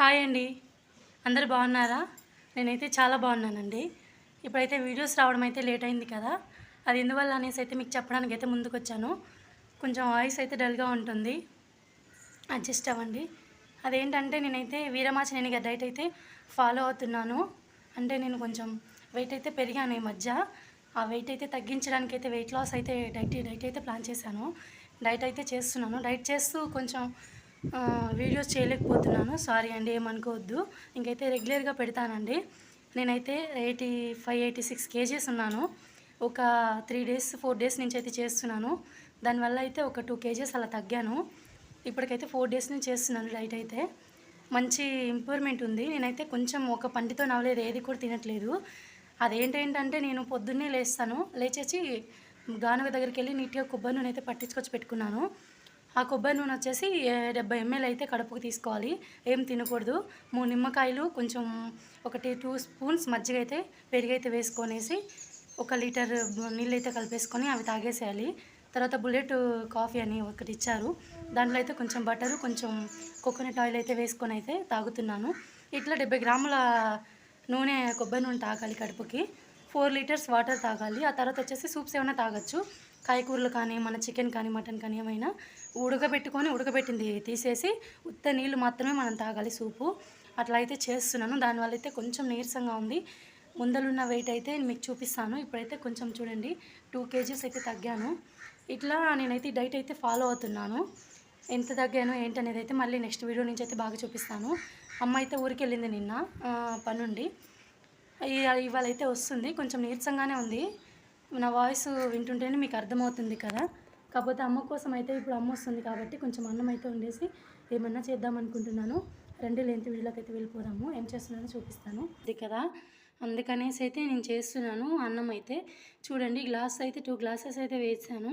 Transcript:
Hi అండి. అందరు బాగున్నారా? నేనైతే చాలా బాగున్నానండి. ఇప్పుడైతే వీడియోస్ రావడం అయితే లేట్ అయింది కదా. అది ఎందువల్ల అనేసి అయితే మీకు చెప్పడానికి అయితే ముందుకు వచ్చాను కొంచెం వాయిస్ అయితే డల్గా ఉంటుంది. అడ్జస్ట్ అవ్వండి. అదేంటంటే నేనైతే వీరమాచినేని గారి డైట్ అయితే ఫాలో అవుతున్నాను. అంటే నేను కొంచెం వెయిట్ అయితే పెరిగాను ఈ మధ్య. ఆ వెయిట్ అయితే తగ్గించడానికి అయితే వెయిట్ లాస్ అయితే డైట్ డైట్ అయితే ప్లాన్ చేశాను. డైట్ అయితే చేస్తున్నాను. డైట్ చేస్తూ కొంచెం వీడియోస్ చేయలేకపోతున్నాను. సారీ అండి ఏమనుకోవద్దు. ఇంకైతే రెగ్యులర్గా పెడతానండి. నేనైతే eighty five eighty six kgs ఉన్నాను. ఒక త్రీ డేస్ ఫోర్ డేస్ నుంచి అయితే చేస్తున్నాను. దానివల్ల అయితే ఒక టూ కేజీస్ అలా తగ్గాను. ఇప్పటికైతే ఫోర్ డేస్ నుంచి చేస్తున్నాను డైట్ అయితే. మంచి ఇంప్రూవ్మెంట్ ఉంది. నేనైతే కొంచెం ఒక పంటితో నవ్వలేదు ఏది కూడా తినట్లేదు. అదేంటేంటంటే నేను పొద్దున్నే లేస్తాను. లేచేసి గానుగ దగ్గరికి వెళ్ళి నీట్గా కొబ్బరి నూనె అయితే పట్టించుకొచ్చి పెట్టుకున్నాను. ఆ కొబ్బరి నూనె వచ్చేసి డెబ్బై ఎంఎల్ అయితే కడుపుకు తీసుకోవాలి. ఏం తినకూడదు. మూడు నిమ్మకాయలు కొంచెం ఒకటి టూ స్పూన్స్ మజ్జిగ అయితే పెరిగైతే వేసుకొనేసి ఒక లీటర్ నీళ్ళు అయితే కలిపేసుకొని అవి తాగేసేయాలి. తర్వాత బుల్లెట్ కాఫీ అని ఒకటి ఇచ్చారు. దాంట్లో అయితే కొంచెం బటరు కొంచెం కోకోనట్ ఆయిల్ అయితే వేసుకొని అయితే తాగుతున్నాను. ఇట్లా డెబ్బై గ్రాముల నూనె కొబ్బరి నూనె తాగాలి కడుపుకి. ఫోర్ లీటర్స్ వాటర్ తాగాలి. ఆ తర్వాత వచ్చేసి సూప్స్ ఏమైనా తాగొచ్చు. కాయకూరలు కానీ మన చికెన్ కానీ మటన్ కానీ ఏమైనా ఉడకబెట్టుకొని ఉడకబెట్టింది తీసేసి ఉత్త నీళ్ళు మాత్రమే మనం తాగాలి సూపు. అట్లా అయితే చేస్తున్నాను. దానివల్ల అయితే కొంచెం నీరసంగా ఉంది. ముందలున్న వెయిట్ అయితే మీకు చూపిస్తాను. ఇప్పుడైతే కొంచెం చూడండి. టూ కేజీస్ అయితే తగ్గాను. ఇట్లా నేనైతే డైట్ అయితే ఫాలో అవుతున్నాను. ఎంత తగ్గాను ఏంటనేది అయితే మళ్ళీ నెక్స్ట్ వీడియో నుంచి అయితే బాగా చూపిస్తాను. అమ్మ అయితే ఊరికి వెళ్ళింది నిన్న పనుండి. ఇవాళ అయితే వస్తుంది. కొంచెం నీరసంగానే ఉంది. నా వాయిస్ వింటుంటేనే మీకు అర్థమవుతుంది కదా. కాకపోతే అమ్మ కోసం అయితే ఇప్పుడు అమ్మ వస్తుంది కాబట్టి కొంచెం అన్నం అయితే ఉండేసి ఏమన్నా చేద్దాం అనుకుంటున్నాను. రెండు లెంత్ వీడియోలోకి అయితే వెళ్ళిపోదాము. ఏం చేస్తున్నానో చూపిస్తాను. ఇది కదా. అందుకనేసి అయితే నేను చేస్తున్నాను అన్నం అయితే. చూడండి గ్లాస్ అయితే టూ గ్లాసెస్ అయితే వేసాను.